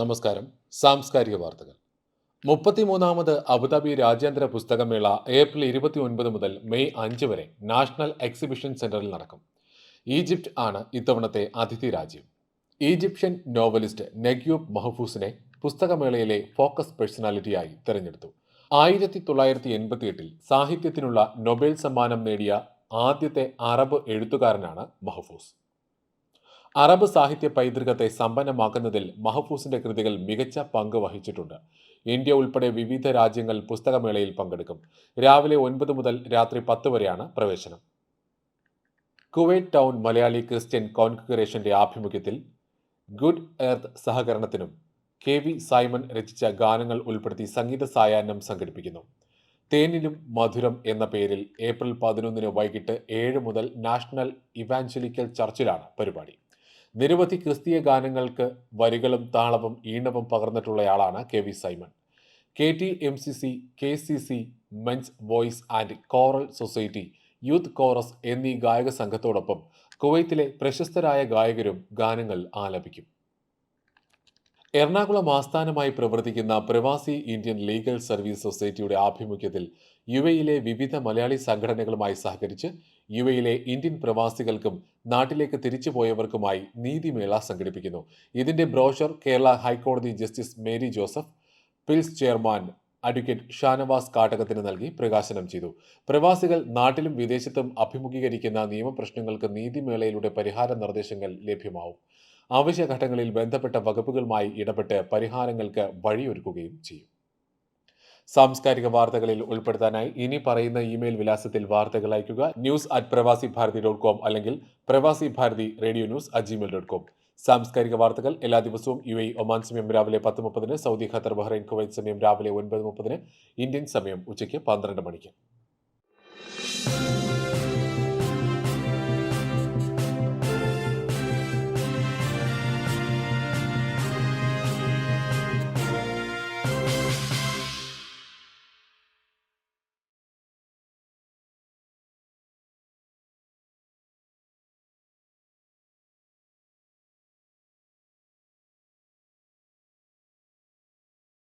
നമസ്കാരം. സാംസ്കാരിക വാർത്തകൾ. മുപ്പത്തിമൂന്നാമത് അബുദാബി രാജ്യാന്തര പുസ്തകമേള ഏപ്രിൽ ഇരുപത്തി ഒൻപത് മുതൽ മെയ് അഞ്ച് വരെ നാഷണൽ എക്സിബിഷൻ സെന്ററിൽ നടക്കും. ഈജിപ്റ്റ് ആണ് ഇത്തവണത്തെ അതിഥി രാജ്യം. ഈജിപ്ഷ്യൻ നോവലിസ്റ്റ് നെഗ്യൂബ് മഹഫൂസിനെ പുസ്തകമേളയിലെ ഫോക്കസ് പേഴ്സണാലിറ്റിയായി തെരഞ്ഞെടുത്തു. ആയിരത്തി തൊള്ളായിരത്തി എൺപത്തിയെട്ടിൽ സാഹിത്യത്തിനുള്ള നൊബേൽ സമ്മാനം നേടിയ ആദ്യത്തെ അറബ് എഴുത്തുകാരനാണ് മഹഫൂസ്. അറബ് സാഹിത്യ പൈതൃകത്തെ സമ്പന്നമാക്കുന്നതിൽ മഹഫൂസിന്റെ കൃതികൾ മികച്ച പങ്ക് വഹിച്ചിട്ടുണ്ട്. ഇന്ത്യ ഉൾപ്പെടെ വിവിധ രാജ്യങ്ങൾ പുസ്തകമേളയിൽ പങ്കെടുക്കും. രാവിലെ ഒൻപത് മുതൽ രാത്രി പത്ത് വരെയാണ് പ്രവേശനം. കുവൈറ്റ് ടൗൺ മലയാളി ക്രിസ്ത്യൻ കോൺഫിഗറേഷന്റെ ആഭിമുഖ്യത്തിൽ ഗുഡ് എർത്ത് സഹകരണത്തിനും കെ വി സൈമൺ രചിച്ച ഗാനങ്ങൾ ഉൾപ്പെടുത്തി സംഗീത സായാഹ്നം സംഘടിപ്പിക്കുന്നു. തേനിലും മധുരം എന്ന പേരിൽ ഏപ്രിൽ പതിനൊന്നിന് വൈകിട്ട് ഏഴ് മുതൽ നാഷണൽ ഇവാഞ്ചലിക്കൽ ചർച്ചിലാണ് പരിപാടി. നിരവധി ക്രിസ്തീയ ഗാനങ്ങൾക്ക് വരികളും താളവും ഈണവും പകർന്നിട്ടുള്ളയാളാണ് K V Simon. K T M C C K C C men's voice and choral society youth chorus എന്നീ ഗായക സംഘത്തോടൊപ്പം കുവൈത്തിലെ പ്രശസ്തരായ ഗായകരും ഗാനങ്ങൾ ആലപിക്കും. എറണാകുളം ആസ്ഥാനമായി പ്രവർത്തിക്കുന്ന പ്രവാസി ഇന്ത്യൻ ലീഗൽ സർവീസ് സൊസൈറ്റിയുടെ ആഭിമുഖ്യത്തിൽ യു എയിലെ വിവിധ മലയാളി സംഘടനകളുമായി സഹകരിച്ച് യു എയിലെ ഇന്ത്യൻ പ്രവാസികൾക്കും നാട്ടിലേക്ക് തിരിച്ചുപോയവർക്കുമായി നീതിമേള സംഘടിപ്പിക്കുന്നു. ഇതിന്റെ ബ്രോഷർ കേരള ഹൈക്കോടതി ജസ്റ്റിസ് മേരി ജോസഫ് പിൽസ് ചെയർമാൻ അഡ്വക്കേറ്റ് ഷാനവാസ് കാട്ടകത്തിന് നൽകി പ്രകാശനം ചെയ്തു. പ്രവാസികൾ നാട്ടിലും വിദേശത്തും അഭിമുഖീകരിക്കുന്ന നിയമപ്രശ്നങ്ങൾക്ക് നീതിമേളയിലൂടെ പരിഹാര നിർദ്ദേശങ്ങൾ ലഭ്യമാവും. ആവശ്യഘട്ടങ്ങളിൽ ബന്ധപ്പെട്ട വകുപ്പുകളുമായി ഇടപെട്ട് പരിഹാരങ്ങൾക്ക് വഴിയൊരുക്കുകയും ചെയ്യും. സാംസ്കാരിക വാർത്തകളിൽ ഉൾപ്പെടുത്താനായി ഇനി പറയുന്ന ഇമെയിൽ വിലാസത്തിൽ വാർത്തകൾ അയയ്ക്കുക. ന്യൂസ് അറ്റ് പ്രവാസി ഭാരതി ഡോട്ട് കോം അല്ലെങ്കിൽ Pravasi Bharathi radio news at Gmail dot com. സാംസ്കാരിക വാർത്തകൾ എല്ലാ ദിവസവും യു എ ഒമാൻ സമയം രാവിലെ പത്ത് മുപ്പതിന് സൗദി ഖത്തർ ബഹ്റൈൻ കുവൈറ്റ് സമയം രാവിലെ ഒൻപത് മുപ്പതിന് ഇന്ത്യൻ സമയം ഉച്ചയ്ക്ക് പന്ത്രണ്ട് മണിക്ക്.